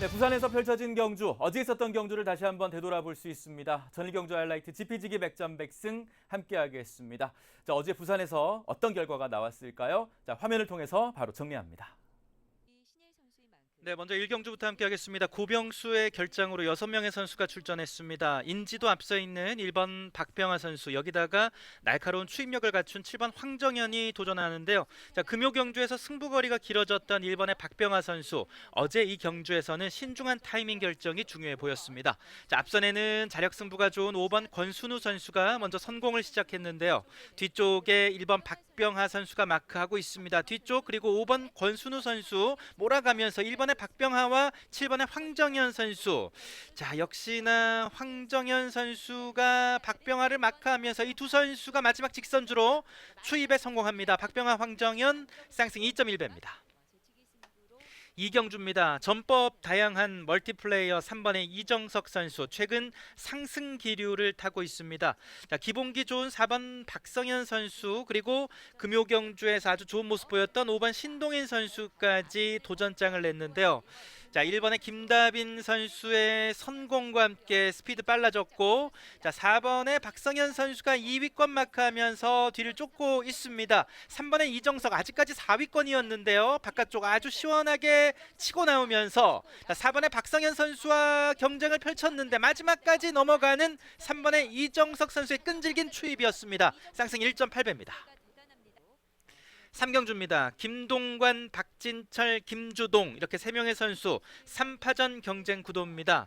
네, 부산에서 펼쳐진 경주, 어제 있었던 경주를 다시 한번 되돌아볼 수 있습니다. 전일 경주 하이라이트 지피지기 백전백승 함께하겠습니다. 자, 어제 부산에서 어떤 결과가 나왔을까요? 자, 화면을 통해서 바로 정리합니다. 네, 먼저 1경주부터 함께 하겠습니다. 고병수의 결장으로 6명의 선수가 출전했습니다. 인지도 앞서 있는 1번 박병하 선수, 여기다가 날카로운 추임력을 갖춘 7번 황정현이 도전하는데요. 자, 금요 경주에서 승부거리가 길어졌던 1번의 박병하 선수, 어제 이 경주에서는 신중한 타이밍 결정이 중요해 보였습니다. 자, 앞선에는 자력 승부가 좋은 5번 권순우 선수가 먼저 선공을 시작했는데요. 뒤쪽에 1번 박병하 선수가 마크하고 있습니다. 뒤쪽 그리고 5번 권순우 선수 몰아가 면서 1번의 박병하와 7번의 황정현 선수. 자, 역시나 황정현 선수가 박병하를 마크하면서 이 두 선수가 마지막 직선주로 추입에 성공합니다. 박병하, 황정현 쌍승 2.1배입니다. 이경주입니다. 전법 다양한 멀티플레이어 3번의 이정석 선수 최근 상승 기류를 타고 있습니다. 자, 기본기 좋은 4번 박성현 선수 그리고 금요경주에서 아주 좋은 모습 보였던 5번 신동인 선수까지 도전장을 냈는데요. 자, 1번의 김다빈 선수의 선공과 함께 스피드 빨라졌고 자, 4번의 박성현 선수가 2위권 마크하면서 뒤를 쫓고 있습니다. 3번의 이정석 아직까지 4위권이었는데요. 바깥쪽 아주 시원하게 치고 나오면서 자, 4번의 박성현 선수와 경쟁을 펼쳤는데 마지막까지 넘어가는 3번의 이정석 선수의 끈질긴 추입이었습니다. 쌍승 1.8배입니다. 삼경주입니다. 김동관, 박진철, 김주동 이렇게 세 명의 선수 3파전 경쟁 구도입니다.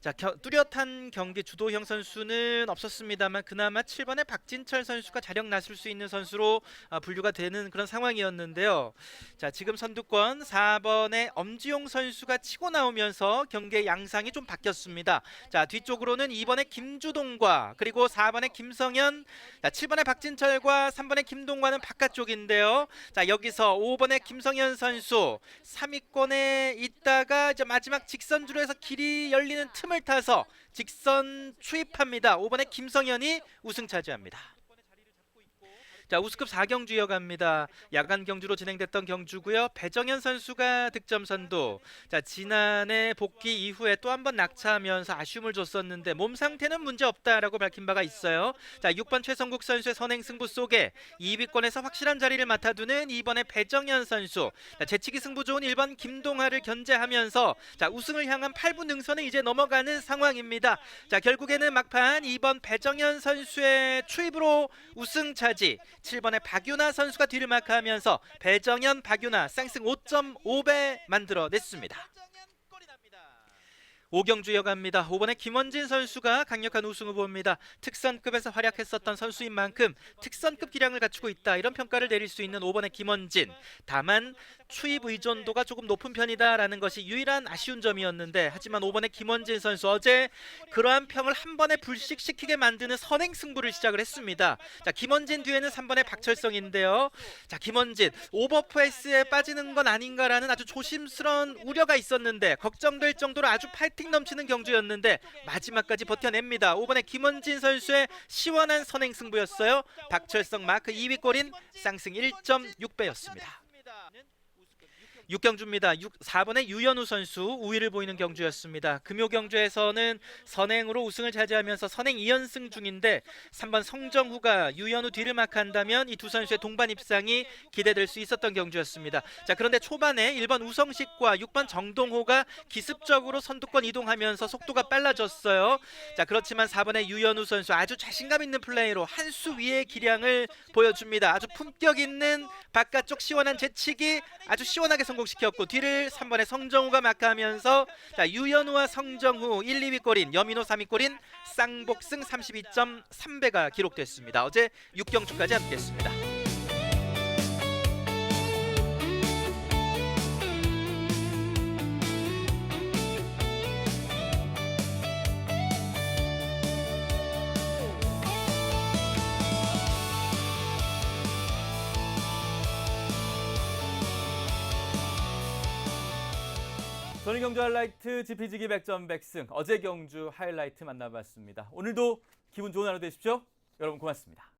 자, 겨, 뚜렷한 경기 주도형 선수는 없었습니다만 그나마 7번의 박진철 선수가 자력 나설 수 있는 선수로 아, 분류가 되는 그런 상황이었는데요. 자, 지금 선두권 4번의 엄지용 선수가 치고 나오면서 경기의 양상이 좀 바뀌었습니다. 자, 뒤쪽으로는 2번의 김주동과 그리고 4번의 김성현, 자, 7번의 박진철과 3번의 김동관은 바깥쪽인데요. 자, 여기서 5번의 김성현 선수 3위권에 있다가 이제 마지막 직선주로 해서 길이 열리는 틈을 타서 직선 추입합니다. 5번의 김성현이 우승 차지합니다. 자 우스컵 4경주 이어갑니다. 야간 경주로 진행됐던 경주고요. 배정현 선수가 득점 선두. 자 지난해 복귀 이후에 또 한 번 낙차하면서 아쉬움을 줬었는데 몸 상태는 문제 없다라고 밝힌 바가 있어요. 자 6번 최성국 선수의 선행 승부 속에 2위권에서 확실한 자리를 맡아두는 2번의 배정현 선수. 자, 재치기 승부 좋은 1번 김동하를 견제하면서 자 우승을 향한 8부 능선에 이제 넘어가는 상황입니다. 자 결국에는 막판 2번 배정현 선수의 추입으로 우승 차지. 7번의 박윤아 선수가 뒤를 마크하면서 배정현, 박윤아 쌍승 5.5배 만들어냈습니다. 5경주 이어갑니다. 5번의 김원진 선수가 강력한 우승 후보입니다. 특선급에서 활약했었던 선수인 만큼 특선급 기량을 갖추고 있다. 이런 평가를 내릴 수 있는 5번의 김원진. 다만 추입 의존도가 조금 높은 편이다라는 것이 유일한 아쉬운 점이었는데 하지만 5번의 김원진 선수 어제 그러한 평을 한 번에 불식시키게 만드는 선행 승부를 시작을 했습니다. 자, 김원진 뒤에는 3번의 박철성인데요. 자, 김원진 오버페이스에 빠지는 건 아닌가라는 아주 조심스러운 우려가 있었는데 걱정될 정도로 아주 파 이팅 넘치는 경주였는데 마지막까지 버텨냅니다. 5번의 김원진 선수의 시원한 선행 승부였어요. 박철성 마크 2위 골인 쌍승 1.6배였습니다. 6경주입니다. 6, 4번의 유현우 선수 우위를 보이는 경주였습니다. 금요 경주에서는 선행으로 우승을 차지하면서 선행 2연승 중인데 3번 성정후가 유현우 뒤를 마크한다면 이 두 선수의 동반 입상이 기대될 수 있었던 경주였습니다. 자 그런데 초반에 1번 우성식과 6번 정동호가 기습적으로 선두권 이동하면서 속도가 빨라졌어요. 자 그렇지만 4번의 유현우 선수 아주 자신감 있는 플레이로 한 수 위의 기량을 보여줍니다. 아주 품격 있는 바깥쪽 시원한 재치기 아주 시원하게 성 공시켰고 뒤를 3번의 성정우가 마크하면서 자 유현우와 성정우 1, 2위 골인 여민호 3위 골인 쌍복승 32.3배가 기록됐습니다. 어제 6경주까지 함께했습니다. 전일 경주 하이라이트 지피지기 백전백승 어제 경주 하이라이트 만나봤습니다. 오늘도 기분 좋은 하루 되십시오. 여러분 고맙습니다.